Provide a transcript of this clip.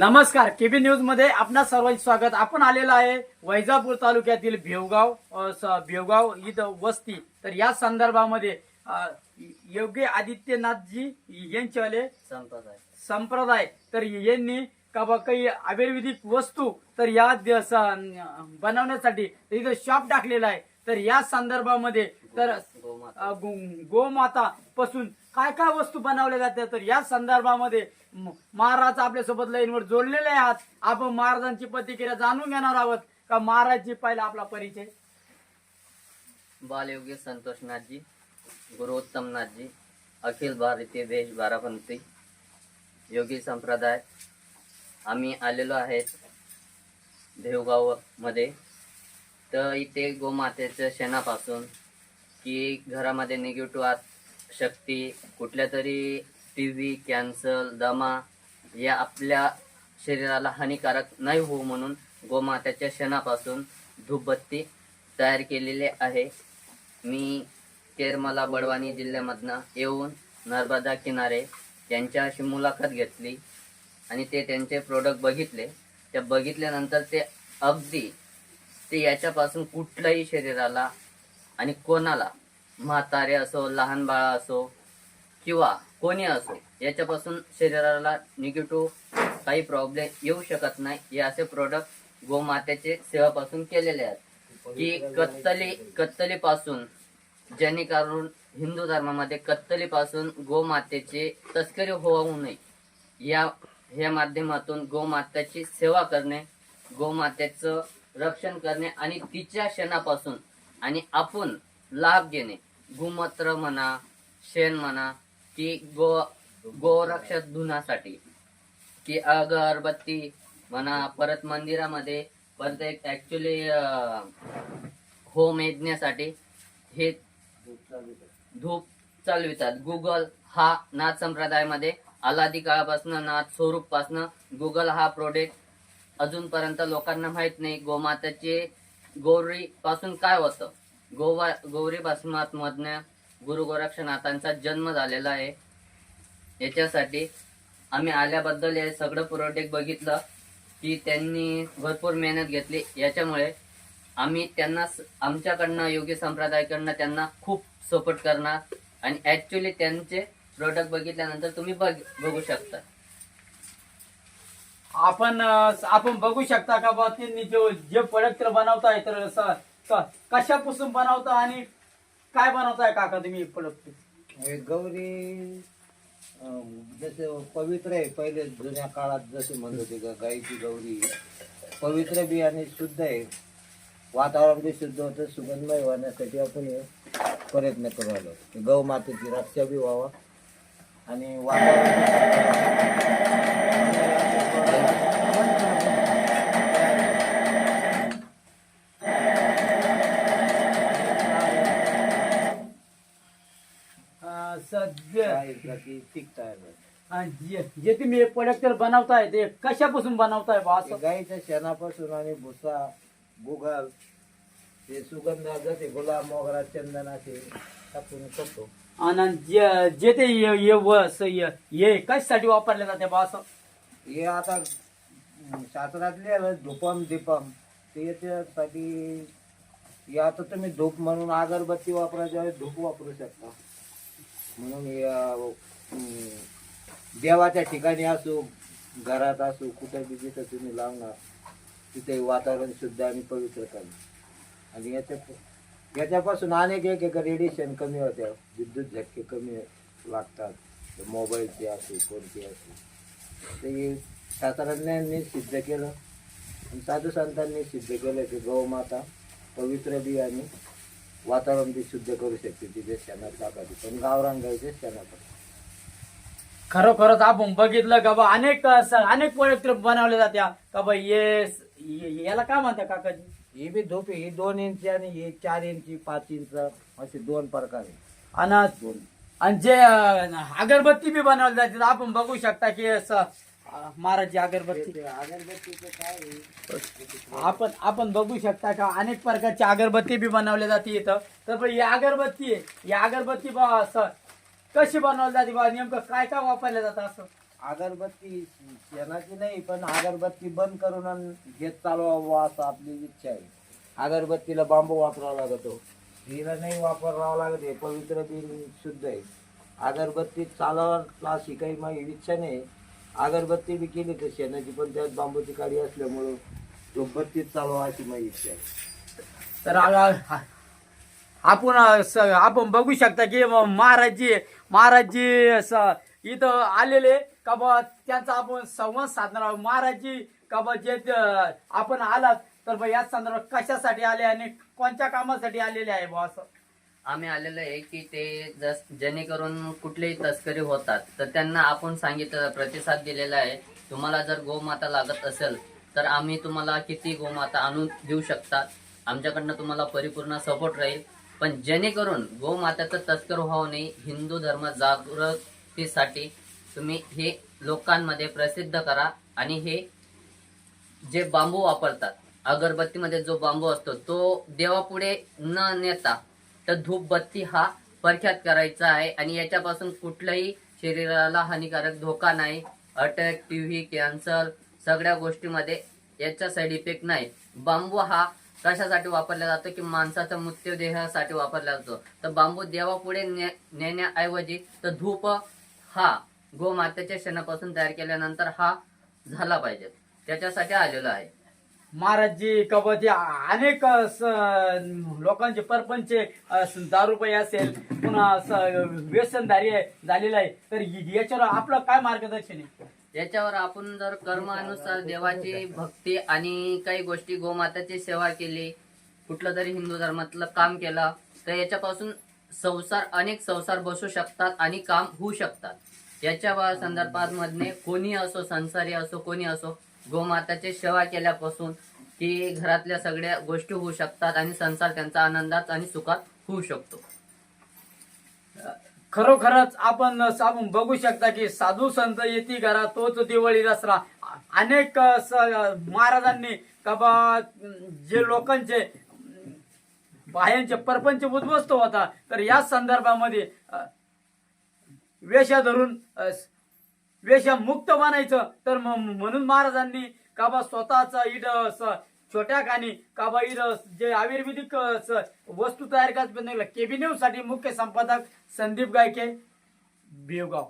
नमस्कार केबी न्यूजमध्ये आपणा सर्वांचे स्वागत. आपण आलेलो आहे वैजापूर तालुक्यातील भेवगाव भेवगाव इथं वस्ती. तर या संदर्भामध्ये योगी आदित्यनाथजी यांच्यावाले संप्रदाय. संप्रदाय. तर यांनी का बा काही अवैविधिक वस्तू तर या बनवण्यासाठी इथं शॉप टाकलेला आहे. तर या संदर्भामध्ये तर गोमाता पासून काय काय वस्तू बनवल्या जातात? तर या संदर्भामध्ये महाराज आपल्यासोबत लाईनवर जोडलेले आहात. आपण महाराजांची प्रतिक्रिया जाणून घेणार आहोत. का महाराजजी पहिला आपला परिचय. बालयोगी संतोषनाथजी गुरुत्तमनाथजी अखिल भारतीय देश बारापंथी योगी संप्रदाय. आम्ही आलेलो आहेत देवगावमध्ये. तर इथे गोमातेच्या शेणापासून की घरामध्ये निगेटिव्ह शक्ती कुठल्या तरी टी व्ही कॅन्सर दमा या आपल्या शरीराला हानिकारक नाही होऊ म्हणून गोमातेच्या शेणापासून धूपबत्ती तयार केलेली आहे. मी केरमला बडवानी जिल्ह्यामधनं येऊन नर्मदा किनारे यांच्याशी मुलाखत घेतली आणि ते त्यांचे प्रोडक्ट बघितले. त्या बघितल्यानंतर ते अगदी ते याच्यापासून कुठल्याही शरीराला आणि कोणाला म्हातारे असो लहान बाळा असो किंवा कोणी असो याच्यापासून शरीराला निगेटिव्ह काही प्रॉब्लेम येऊ शकत नाही. हे असे प्रोडक्ट गोमातेचे सेवापासून केलेले आहेत. की कत्तली कत्तलीपासून जेणेकरून हिंदू धर्मामध्ये कत्तलीपासून गोमातेचे तस्करी होऊ नये. या ह्या माध्यमातून गोमात्याची सेवा करणे गोमातेचं रक्षण करणे आणि तिच्या शेणापासून आणि आपण लाभ घेणे. गोमत्र म्हणा शेण म्हणा की गो गोरक्षक धुण्यासाठी की अगरबत्ती म्हणा परत मंदिरामध्ये परत एक ऍक्च्युली होम यज्ञासाठी हे धूप चालवितात. गुगल हा नाथ संप्रदायामध्ये अलादी काळापासून नाथ स्वरूप पासन गुगल हा प्रोडक्ट अजूनपर्यंत लोकांना माहीत नाही गोमाताचे गौरी पासून काय होतं? गोवा गौरी पासून गुरु गोरक्षनाथांचा जन्म झालेला आहे. याच्यासाठी आम्ही आल्याबद्दल हे सगळं प्रोडक्ट बघितलं की त्यांनी भरपूर मेहनत घेतली. याच्यामुळे आम्ही त्यांना आमच्याकडनं योगी संप्रदायाकडनं त्यांना खूप सपोर्ट करणार. आणि ॲक्च्युली त्यांचे प्रोडक्ट बघितल्यानंतर तुम्ही बघ बघू शकता. आपण आपण बघू शकता का बा त्यांनी जो जे प्रोडक्ट बनवताय तर कशापासून बनवता आणि काय बनवताय काका तुम्ही प्रोडक्ट हे गौरी जसे पवित्र आहे पहिले जुन्या काळात जसे म्हणत होते का गाईची गौरी पवित्र बी आणि शुद्ध आहे. वातावरण बी शुद्ध होतं सुगंधमय होण्यासाठी आपण प्रयत्न करू आलो. गौ मातेची रक्षा बी व्हावा आणि वातावरण जे तुम्ही प्रोडक्ट बनवताय ते कशापासून बनवताय बा असं? गाईच्या शेणापासून आणि भुसा गुगल हे सुगंध जसे गुलाब मोगरा चंदन असे टाकून करतो. आणि जे जे ते ये- ये व- स- ये- ये कशासाठी वापरले जाते बा असं? हे आता अं, शास्त्रात लिहिलं धूपम दीपम. ते याच्यासाठी हे आता तुम्ही धूप म्हणून अगरबत्ती वापरायच्या वेळेस धूप वापरू शकता. म्हणून या देवाच्या ठिकाणी असो घरात असो कुठे बी जिथं तुम्ही लावणार तिथे वातावरण शुद्ध आणि पवित्र करणार आणि याच्या याच्यापासून अनेक एक एक रेडिएशन कमी होत्या विद्युत झटके कमी लागतात. मोबाईलचे असो कोणते असो. ते शास्त्रज्ञांनी सिद्ध केलं. आणि साधू संतांनी सिद्ध केलं की गौमाता पवित्र बी आणि वातावरण बी शुद्ध करू शकते तिथे शेणात टाकायची. पण गावरान गायचे शेणात खरोखरच आपण बघितलं का बा अनेक असं- अनेक प्रोडक्ट बनवले जात्या. का बा ये ये- याला काय म्हणतात काकाजी? ही बी धूप आहे, ही दोन इंची आणि ही चार इंची पाच इंच असे दोन प्रकार आहे आणि दोन. आणि जे अं, अगरबत्ती बी बनवली जाते आपण बघू शकता की असं महाराजची अगरबत्ती? आपण आपण बघू शकता का अनेक प्रकारची अगरबत्ती बी बनवली जाते इथं. तर पण ही अगरबत्ती आहे. ही अगरबत्ती बा असं कशी बनवली जाते बा नेमकं काय काय वापरलं जातं असं? अगरबत्ती शेणाची नाही पण अगरबत्ती बंद करून आणि घेत चालवावं असं आपली इच्छा आहे. अगरबत्तीला बांबू वापरावा लागतो. हिला नाही वापरावा लागत हे पवित्र बी शुद्ध आहे. अगरबत्ती चालवायला अशी काही माझी इच्छा नाही. अगरबत्ती बी केली तर शेणाची पण त्यात बांबूची काडी असल्यामुळं धूपबत्तीच चालवा अशी माझी इच्छा आहे. तर आ- आ- आपण स- आपण बघू शकता की महाराजजी महाराजजी स- इथं आलेले का बा त्यांचा आपण संवाद साधणार आहोत. महाराजजी का बा जे आपण आलात तर बा या संदर्भात कशासाठी आले आणि कोणत्या कामासाठी आलेले आहे बा असं? आम्ही आलेलो आहे की ते जस जेणेकरून कुठलेही तस्करी होतात तर त्यांना आपण सांगितलं प्रतिसाद दिलेला आहे. तुम्हाला जर गोमाता लागत असेल तर आम्ही तुम्हाला किती गोमाता आणून देऊ शकतात आमच्याकडनं तुम्हाला परिपूर्ण सपोर्ट राहील. पण जेणेकरून गोमाताचं तस्कर व्हावं नाही हिंदू धर्म जागृतीसाठी तुम्ही हे लोकांमध्ये प्रसिद्ध करा आणि हे जे बांबू वापरतात अगरबत्तीमध्ये जो बांबू असतो तो देवापुढे न नेता तर धूपबत्ती हा परख्यात करायचा आहे. आणि याच्यापासून कुठल्याही शरीराला हानिकारक धोका नाही. अटॅक टीव्ही कॅन्सर सगळ्या गोष्टीमध्ये याचा साईड इफेक्ट नाही. बांबू हा कशासाठी वापरला जातो की माणसाचा मृत्यूदेहासाठी वापरला जातो. तर बांबू देवापुढे ने- नेण्याऐवजी तर धूप हा गोमातेच्या शेणापासून तयार केल्यानंतर हा झाला पाहिजे. त्याच्यासाठी आलेला आहे. महाराजजी कबड्डी अनेक लोकांचे परपंच अ, असेल पुन्हा व्यसनधारी झालेलं आहे. तर याच्यावर आपलं काय मार्गदर्शन आहे? याच्यावर आपण जर कर्मानुसार देवाची भक्ती आणि काही गोष्टी गोमाताची सेवा केली कुठलं तरी हिंदू धर्मातलं काम केलं तर याच्यापासून संसार अनेक संसार बसू शकतात आणि काम होऊ शकतात. याच्या संदर्भात मधने कोणी असो संसारी असो कोणी असो गोमाताची सेवा केल्यापासून की घरातल्या सगळ्या गोष्टी होऊ शकतात आणि संसार त्यांचा आनंदात आणि सुखात होऊ शकतो. खरोखरच आपण आपण बघू शकता की साधू संत येती घरा तोच दिवाळी दसरा. अनेक महाराजांनी का बा जे लोकांचे बाह्यांचे परपंच उद्ध्वस्त होता. तर या संदर्भामध्ये वेशा धरून वेशमुक्त बनायचं. तर म्हणून महाराजांनी का बा स्वतःचा इड छोट्या खाणी का बा इड जे आयुर्वेदिक वस्तू तयार करायचं केबिनेवसाठी मुख्य संपादक संदीप गायके बेवगाव